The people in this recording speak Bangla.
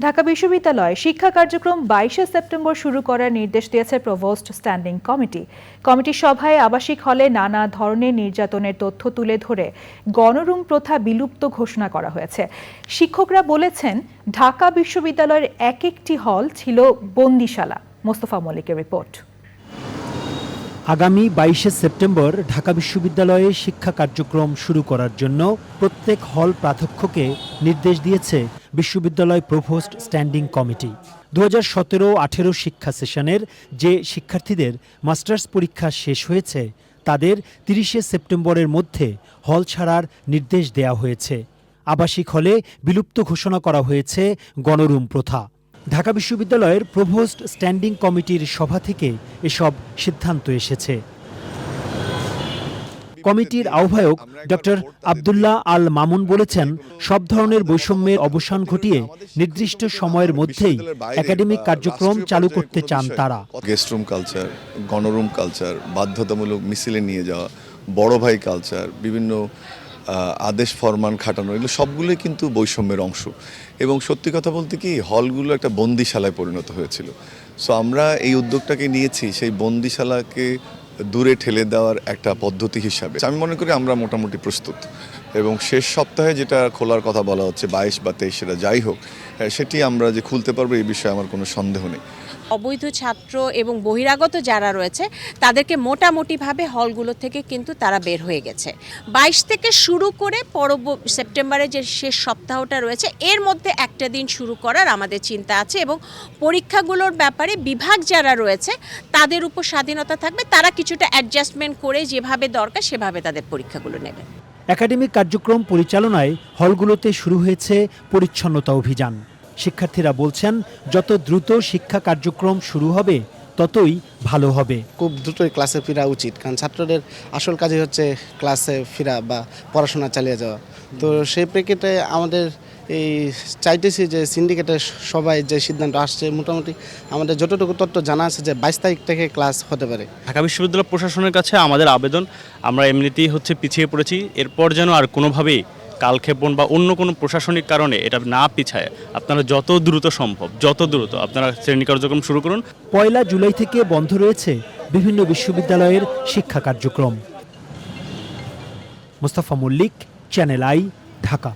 ঢাকা বিশ্ববিদ্যালয়ে শিক্ষা কার্যক্রম বাইশে সেপ্টেম্বর শুরু করার নির্দেশ দিয়েছে প্রভোস্ট স্ট্যান্ডিং কমিটি। কমিটির সভায় আবাসিক হলে নানা ধরনের নির্যাতনের তথ্য তুলে ধরে গণরুম প্রথা বিলুপ্ত ঘোষণা করা হয়েছে। শিক্ষকরা বলেছেন, ঢাকা বিশ্ববিদ্যালয়ের এক একটি হল ছিল বন্দিশালা। মোস্তফা মল্লিকের রিপোর্ট। আগামী বাইশে সেপ্টেম্বর ঢাকা বিশ্ববিদ্যালয়ে শিক্ষা কার্যক্রম শুরু করার জন্য প্রত্যেক হল প্রাধ্যক্ষকে নির্দেশ দিয়েছে বিশ্ববিদ্যালয় প্রভোস্ট স্ট্যান্ডিং কমিটি। দু হাজার সতেরো আঠেরো শিক্ষা সেশনের যে শিক্ষার্থীদের মাস্টার্স পরীক্ষা শেষ হয়েছে, তাদের তিরিশে সেপ্টেম্বরের মধ্যে হল ছাড়ার নির্দেশ দেওয়া হয়েছে। আবাসিক হলে বিলুপ্ত ঘোষণা করা হয়েছে গণরুম প্রথা। ঢাকা বিশ্ববিদ্যালয়ের প্রভোস্ট স্ট্যান্ডিং কমিটির সভা থেকে এসব সিদ্ধান্ত এসেছে। কমিটির আহ্বায়ক ডক্টর আবদুল্লাহ আল মামুন বলেছেন সব ধরনের বৈষম্যের অবসান ঘটিয়ে নির্দিষ্ট সময়ের মধ্যেই একাডেমিক কার্যক্রম চালু করতে চান তারা। গেস্ট রুম কালচার গণরুম কালচার বাধ্যতামূলক মিছিলে নিয়ে যাওয়া বড় ভাই কালচার বিভিন্ন আদেশ, ফরমান, খাটানো, এগুলো সবগুলোই কিন্তু বৈষম্যের অংশ। এবং সত্যি কথা বলতে কি, হলগুলো একটা বন্দিশালায় পরিণত হয়েছিল। সো আমরা এই উদ্যোগটাকে নিয়েছি, সেই বন্দিশালাকে দূরে ঠেলে দেওয়ার একটা পদ্ধতি হিসাবে। আমি মনে করি আমরা মোটামুটি প্রস্তুত। এবং শেষ সপ্তাহে যেটা খোলার কথা বলা হচ্ছে, বাইশ বা তেইশ, সেটা যাই হোক সেটি আমরা যে খুলতে পারব এই বিষয়ে আমার কোনো সন্দেহ নেই। অবৈধ ছাত্র এবং বহিরাগত যারা রয়েছে, তাদেরকে মোটামুটিভাবে হলগুলো থেকে কিন্তু তারা বের হয়ে গেছে। বাইশ থেকে শুরু করে পরব সেপ্টেম্বরের যে শেষ সপ্তাহটা রয়েছে, এর মধ্যে একটা দিন শুরু করার আমাদের চিন্তা আছে এবং পরীক্ষাগুলোর ব্যাপারে বিভাগ যারা রয়েছে, তাদের উপর স্বাধীনতা থাকবে, তারা কিছুটা অ্যাডজাস্টমেন্ট করে যেভাবে দরকার সেভাবে তাদের পরীক্ষাগুলো নেবে। একাডেমিক কার্যক্রম পরিচালনায় হলগুলোতে শুরু হয়েছে পরিচ্ছন্নতা অভিযান। শিক্ষার্থীরা বলছেন, যত দ্রুত শিক্ষা কার্যক্রম শুরু হবে, ততই ভালো হবে। খুব দ্রুতই ক্লাসে ফেরা উচিত, কারণ ছাত্রদের আসল কাজই হচ্ছে ক্লাসে ফেরা বা পড়াশোনা চালিয়ে যাওয়া। তো সেই প্রেক্ষিতে আমাদের এই চাইতেছি যে সিন্ডিকেটের সবাই যে সিদ্ধান্ত আসছে মোটামুটি আমাদের যতটুকু তথ্য জানা আছে যে বাইশ তারিখ থেকে ক্লাস হতে পারে। ঢাকা বিশ্ববিদ্যালয় প্রশাসনের কাছে আমাদের আবেদন আমরা এমনিতেই হচ্ছে পিছিয়ে পড়েছি এরপর যেন আর কোনোভাবেই কালক্ষেপণ বা অন্য কোনো প্রশাসনিক কারণে এটা না পিছায়। আপনারা যত দ্রুত সম্ভব যত দ্রুত আপনারা শ্রেণি কার্যক্রম শুরু করুন। পয়লা জুলাই থেকে বন্ধ রয়েছে বিভিন্ন বিশ্ববিদ্যালয়ের শিক্ষা কার্যক্রম। Mostafa Mallick Channel I Dhaka.